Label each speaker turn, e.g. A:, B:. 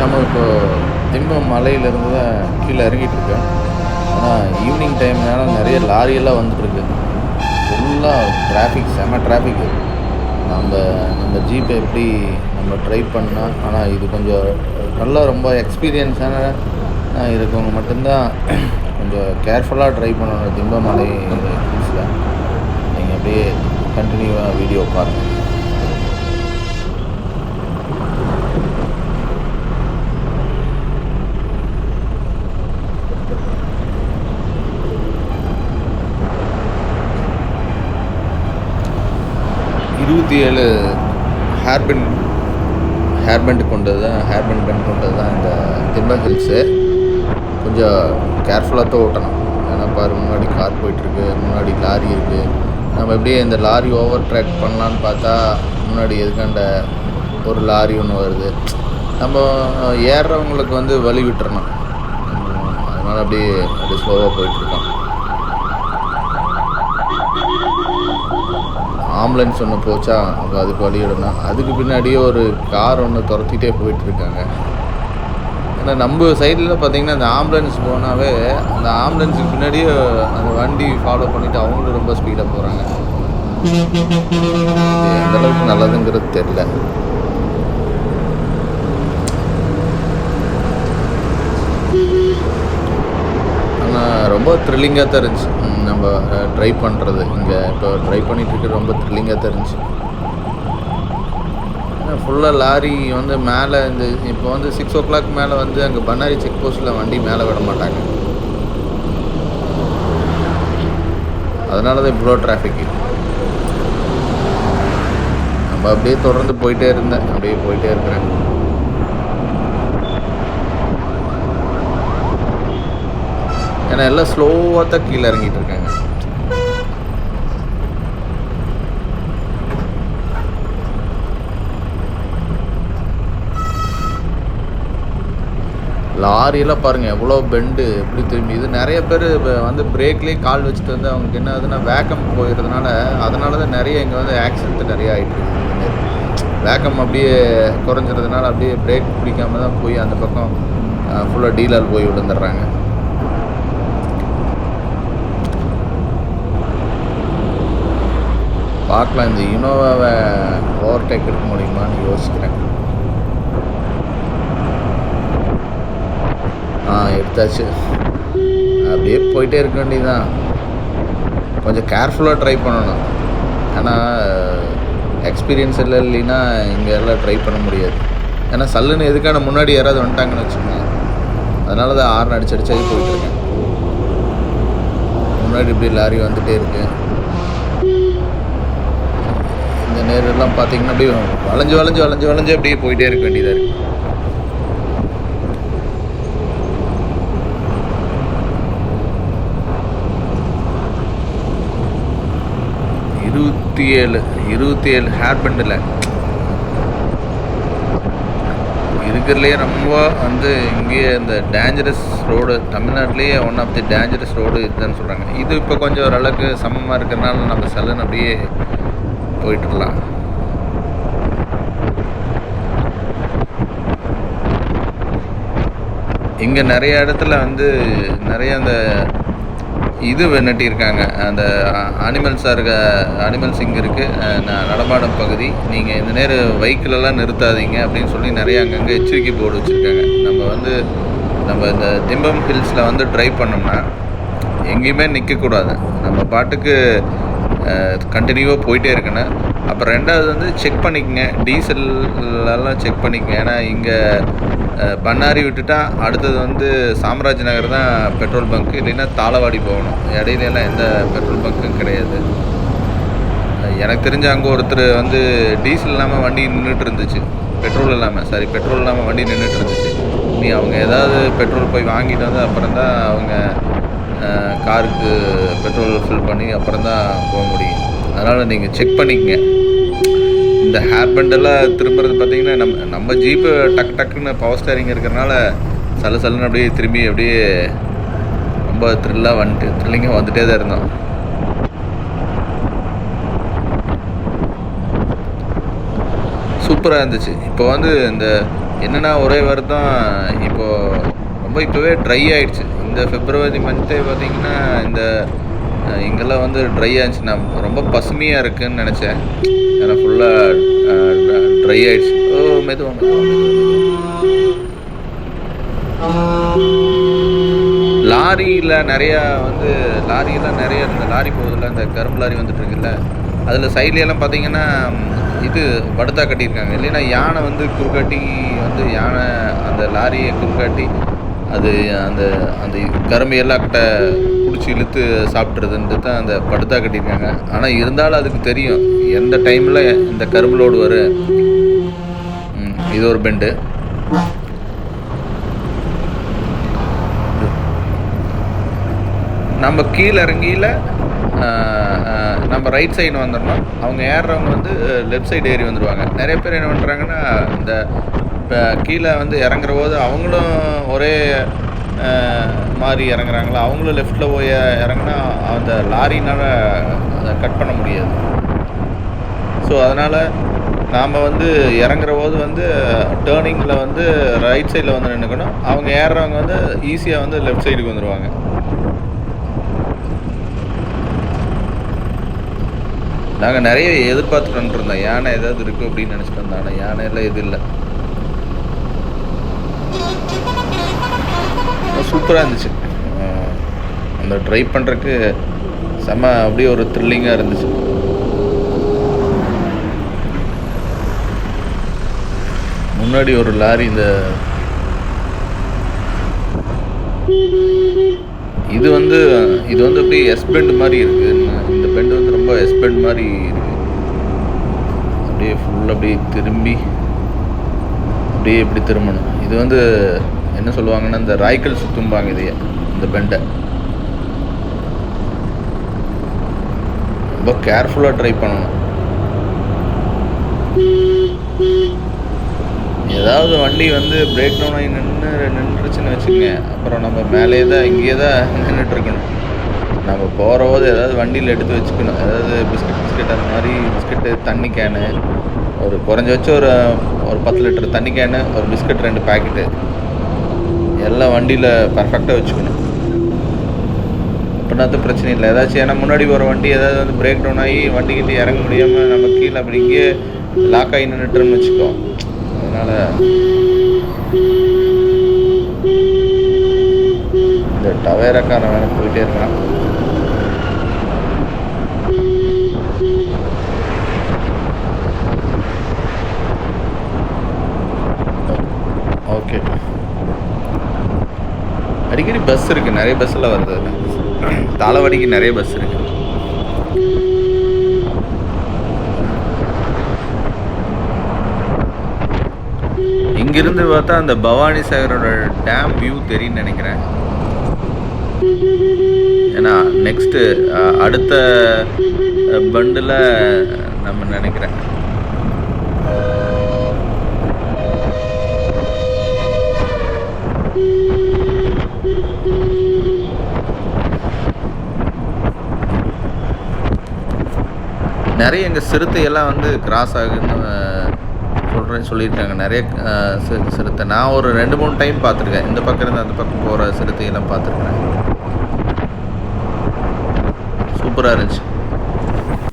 A: நம்ம இப்போ திரும்ப மலையிலேருந்து தான் கீழே இறங்கிட்டு இருக்கேன் ஆனால் ஈவினிங் டைம்னால நிறைய லாரியெல்லாம் வந்துட்டுருக்கு. ஃபுல்லாக டிராஃபிக் செம டிராஃபிக்கு நம்ம நம்ம ஜீப்பை எப்படி நம்ம ட்ரை பண்ணால் ஆனால் இது கொஞ்சம் நல்லா ரொம்ப எக்ஸ்பீரியன்ஸான இருக்கவங்க மட்டும்தான் கொஞ்சம் கேர்ஃபுல்லாக ட்ரை பண்ணணும் திம்பமலை ஹில்ஸில் நீங்கள் அப்படியே கண்டினியூவாக வீடியோ பாருங்கள் இருபத்தி ஏழு ஹேர்பின் ஹேர்பெண்ட் கொண்டது தான் ஹேர்பண்ட் பெண்ட் கொண்டது தான் இந்த திம்ப ஹில்ஸு கொஞ்சம் கேர்ஃபுல்லாக தான் ஓட்டணும் ஏன்னா பாரு முன்னாடி கார் போயிட்டுருக்கு முன்னாடி லாரி இருக்குது நம்ம எப்படியே இந்த லாரி ஓவர் ட்ராக் பண்ணலான்னு பார்த்தா முன்னாடி எதுக்காண்ட ஒரு லாரி ஒன்று வருது. நம்ம ஏறுறவங்களுக்கு வந்து வழி விட்டுறணும். அதனால் அப்படியே அப்படியே ஸ்லோவாக போயிட்டுருக்கோம். ஆம்புலன்ஸ் ஒன்று போச்சா அப்போ அதுக்கு வழியிடணும் அதுக்கு பின்னாடியே ஒரு கார் ஒன்று துரத்திட்டே போயிட்டுருக்காங்க. ஏன்னா நம்ம சைடில் பார்த்தீங்கன்னா அந்த ஆம்புலன்ஸ் போனாவே அந்த ஆம்புலன்ஸுக்கு பின்னாடியே அந்த வண்டி ஃபாலோ பண்ணிவிட்டு அவங்களும் ரொம்ப ஸ்பீடாக போகிறாங்க எந்தளவுக்கு நல்லதுங்கிறது தெரில ஆனால் ரொம்ப த்ரில்லிங்காக தான் இருந்துச்சு. நம்ம ட்ரை பண்ணுறது இங்கே இப்போ ட்ரை பண்ணிட்டு ரொம்ப த்ரில்லிங்காக தான் இருந்துச்சு. ஃபுல்லாக லாரி வந்து மேலே இந்த இப்போ வந்து சிக்ஸ் ஓ கிளாக் மேலே வந்து அங்கே பண்ணாரி செக் போஸ்ட்டில் வண்டி மேலே விட மாட்டாங்க. அதனால தான் இவ்வளோ டிராஃபிக்கு நம்ம அப்படியே தொடர்ந்து போயிட்டே இருந்தேன். அப்படியே போயிட்டே இருக்கிறேன். ஏன்னா எல்லாம் ஸ்லோவாக தான் கீழே இறங்கிட்டு இருக்காங்க. லாரியெல்லாம் பாருங்கள் எவ்வளோ பெண்டு எப்படி திரும்பி இது நிறைய பேர் இப்போ வந்து பிரேக்லேயே கால் வச்சுட்டு வந்து அவங்களுக்கு என்ன ஆகுதுன்னா வேக்கம் போயிடுறதுனால அதனால தான் நிறைய இங்கே வந்து ஆக்சிடென்ட் நிறைய ஆகிட்டு வேக்கம் அப்படியே குறைஞ்சிறதுனால அப்படியே பிரேக் பிடிக்காம தான் போய் அந்த பக்கம் ஃபுல்லாக டீலர் போய் விழுந்துடுறாங்க. பார்க்கலாம். இந்த இனோவாவை ஓவர்டேக் எடுக்க முடியுமான்னு யோசிக்கிறேன். ஆ எடுத்தாச்சு. அப்படியே போயிட்டே இருக்க வேண்டியதுதான். கொஞ்சம் கேர்ஃபுல்லாக ட்ரை பண்ணணும். ஏன்னா எக்ஸ்பீரியன்ஸ் இல்லை இல்லைன்னா இங்கே எல்லாம் ட்ரை பண்ண முடியாது. ஏன்னா சல்லுன்னு எதுக்கான முன்னாடி யாராவது வந்துட்டாங்கன்னு வச்சுக்கோங்க அதனால தான் ஆறு அடிச்சு அடிச்சாகி போயிட்டுருக்கேன் முன்னாடி இப்படி லாரி வந்துகிட்டே இருக்கேன் இந்த நேரெல்லாம் பார்த்தீங்கன்னா அப்படியே வளைஞ்சு வளைஞ்சு வளைஞ்சு வளைஞ்சு அப்படியே போயிட்டே இருக்க வேண்டியதாக இருக்குது இருபத்தி ஏழு இருபத்தி ஏழு ஹேர் பெண்டில் இருக்கிறதுலையே ரொம்ப வந்து இங்கேயே இந்த டேஞ்சரஸ் ரோடு தமிழ்நாட்டிலேயே one of the dangerous road இதுன்னு சொல்கிறாங்க இது இப்போ கொஞ்சம் ஓரளவுக்கு சமமாக இருக்கிறனால நம்ம சலன் அப்படியே போயிட்டுருலாம் இங்கே நிறைய இடத்துல வந்து நிறைய அந்த இது நட்டியிருக்காங்க அந்த அனிமல்ஸாக இருக்க அனிமல்ஸ் இங்கே இருக்குது நடமாடும் பகுதி. நீங்கள் இந்த நேரம் வெஹிக்கிளெல்லாம் நிறுத்தாதீங்க அப்படின்னு சொல்லி நிறைய அங்கங்கே எச்சரிக்கை போர்டு வச்சுருக்காங்க. நம்ம வந்து நம்ம இந்த திம்பம் ஹில்ஸில் வந்து ட்ரைவ் பண்ணோம்னா எங்கேயுமே நிற்கக்கூடாது நம்ம பாட்டுக்கு கண்டினியூவாக போயிட்டே இருக்கணும் அப்புறம் ரெண்டாவது வந்து செக் பண்ணிக்கங்க. டீசல் எல்லாம் செக் பண்ணிக்கங்க. ஏன்னா இங்கே பண்ணாரி விட்டுட்டா அடுத்தது வந்து சாம்ராஜ் நகர் தான் பெட்ரோல் பங்க். இல்லைன்னா தாளவாடி போகணும். இடையிலலாம் எந்த பெட்ரோல் பங்க்கும் கிடையாது. எனக்கு தெரிஞ்ச அங்கே ஒருத்தர் வந்து டீசல் இல்லாமல் வண்டி நின்றுட்டு இருந்துச்சு. பெட்ரோல் இல்லாமல் சாரி பெட்ரோல் இல்லாமல் வண்டி நின்றுட்டு இருந்துச்சு. நீ அவங்க ஏதாவது பெட்ரோல் போய் வாங்கிட்டு வந்து அப்புறம் தான் அவங்க காருக்கு பெட்ரோல் ஃபில் பண்ணி அப்புறம் தான் போக முடியும். அதனால் நீங்கள் செக் பண்ணிக்கங்க. இந்த ஹேர் பேண்டெல்லாம் திரும்புறது பார்த்தீங்கன்னா நம்ம நம்ம ஜீப்பு டக்கு டக்குன்னு பவர் ஸ்டேரிங் இருக்கிறனால சல சலன்னு அப்படியே திரும்பி அப்படியே ரொம்ப த்ரில்லாக வந்துட்டு த்ரில்லிங்காக வந்துட்டே தான் இருந்தோம். சூப்பராக இருந்துச்சு. இப்போ வந்து இந்த என்னென்னா ஒரே வருத்தம் இப்போது ரொம்ப இப்போவே ட்ரை ஆகிடுச்சு இந்த பிப்ரவரி மந்த்தே பார்த்தீங்கன்னா இந்த இங்கெல்லாம் வந்து ட்ரை ஆயிடுச்சு நான் ரொம்ப பசுமையாக இருக்குன்னு நினச்சேன். ஏன்னா ஃபுல்லாக ட்ரை ஆகிடுச்சு ஓ மெதுவா லாரியில் நிறையா வந்து லாரியெல்லாம் நிறைய இந்த லாரி போகுதுல இந்த கரும்பு லாரி வந்துட்டு இருக்குல்ல அதில் சைட்லையெல்லாம் பார்த்தீங்கன்னா இது படுத்தா கட்டியிருக்காங்க. இல்லைன்னா யானை வந்து குறுக்காட்டி வந்து யானை அந்த லாரியை குறுக்காட்டி அது அந்த அந்த கரும்பு எல்லாக்கிட்ட பிடிச்சி இழுத்து சாப்பிட்றதுன்ட்டு தான் அந்த படுத்தா கட்டியிருக்காங்க. ஆனால் இருந்தாலும் அதுக்கு தெரியும் எந்த டைமில் இந்த கரும்பு லோடு வரும். இது ஒரு பெண்டு நம்ம கீழே இறங்கியில் நம்ம ரைட் சைடு வந்துடணும். அவங்க ஏறுறவங்க வந்து லெஃப்ட் சைடு ஏறி வந்துடுவாங்க நிறைய பேர் என்ன பண்ணுறாங்கன்னா இந்த இப்போ கீழே வந்து இறங்குற போது அவங்களும் ஒரே மாதிரி இறங்குறாங்களா? அவங்களும் லெஃப்ட்டில் போய் இறங்குனா அந்த லாரினால் அதை கட் பண்ண முடியாது. ஸோ அதனால் நாம் வந்து இறங்குற போது வந்து டேர்னிங்கில் வந்து ரைட் சைடில் வந்து நின்றுக்கணும் அவங்க ஏறுறவங்க வந்து ஈஸியாக வந்து லெஃப்ட் சைடுக்கு வந்துடுவாங்க நாங்கள் நிறைய எதிர்பார்த்துட்டு வந்துருந்தோம். யானை ஏதாவது இருக்குது அப்படின்னு நினச்சிட்டு வந்தோம். ஆனால் யானை எல்லாம் எதுவும் இல்லை. சூப்பராக இருந்துச்சு. அந்த ட்ரை பண்ணுறதுக்கு செம்ம அப்படியே ஒரு த்ரில்லிங்காக இருந்துச்சு. முன்னாடி ஒரு லாரி இந்த இது வந்து இது வந்து அப்படியே எஸ் பெண்ட் மாதிரி இருக்கு. இந்த பெண்ட் வந்து ரொம்ப எஸ்பெண்ட் மாதிரி இருக்குது அப்படியே ஃபுல்லாக அப்படியே திரும்பி அப்படியே இப்படி திரும்பணும்? இது வந்து என்ன சொல்லுவாங்கன்னா இந்த ராய்க்கல் சுத்தும்பாங்க இதையே இந்த பெண்டை. ரொம்ப கேர்ஃபுல்லாக ட்ரை பண்ணணும். ஏதாவது வண்டி வந்து பிரேக் டவுன் ஆகி நின்று நின்றுச்சுன்னு வச்சுக்கோங்க. அப்புறம் நம்ம மேலே தான் இங்கேயே தான் நின்றுட்டு இருக்கணும். நம்ம போகிற போது ஏதாவது வண்டியில் எடுத்து வச்சுக்கணும். ஏதாவது பிஸ்கட் பிஸ்கட் அந்த மாதிரி பிஸ்கட்டு தண்ணி கேனு ஒரு குறைஞ்சபட்சம் ஒரு ஒரு பத்து லிட்டர் தண்ணி கேனு ஒரு பிஸ்கட் ரெண்டு பேக்கெட்டு. எல்லாம் வண்டியில் பர்ஃபெக்டாக வச்சுக்கணும். அப்படின்னா அது பிரச்சனை இல்லை. ஏதாச்சும் ஏன்னா முன்னாடி போகிற வண்டி ஏதாவது வந்து பிரேக் டவுன் ஆகி வண்டிக்கிட்ட இறங்க முடியாமல் நம்ம கீழே அப்படி இங்கேயே லாக் ஆகி நின்றுட்டுன்னு வச்சுக்கோ. அதனால் இந்த டவேராக்காரன் வேணும் போயிட்டே இருக்கான். அடிக்கடி பஸ் இருக்குது நிறைய பஸ்ஸில் வருது தலைவடிக்கு நிறைய பஸ் இருக்குது இங்கிருந்து பார்த்தா அந்த பவானி சாகரோட டேம் வியூ தெரியும்னு நினைக்கிறேன். ஏன்னா நெக்ஸ்ட்டு அடுத்த பண்டில் நம்ம நினைக்கிறேன். நிறைய எங்கள் சிறுத்தையெல்லாம் வந்து கிராஸ் ஆகுதுன்னு சொல்கிறேன் சொல்லியிருக்காங்க. நிறைய சிறுத்தை. நான் ஒரு ரெண்டு மூணு டைம் பார்த்துருக்கேன். இந்த பக்கம் இருந்து அந்த பக்கம் போகிற சிறுத்தையெல்லாம் பார்த்துருக்கேன். சூப்பராக இருந்துச்சு.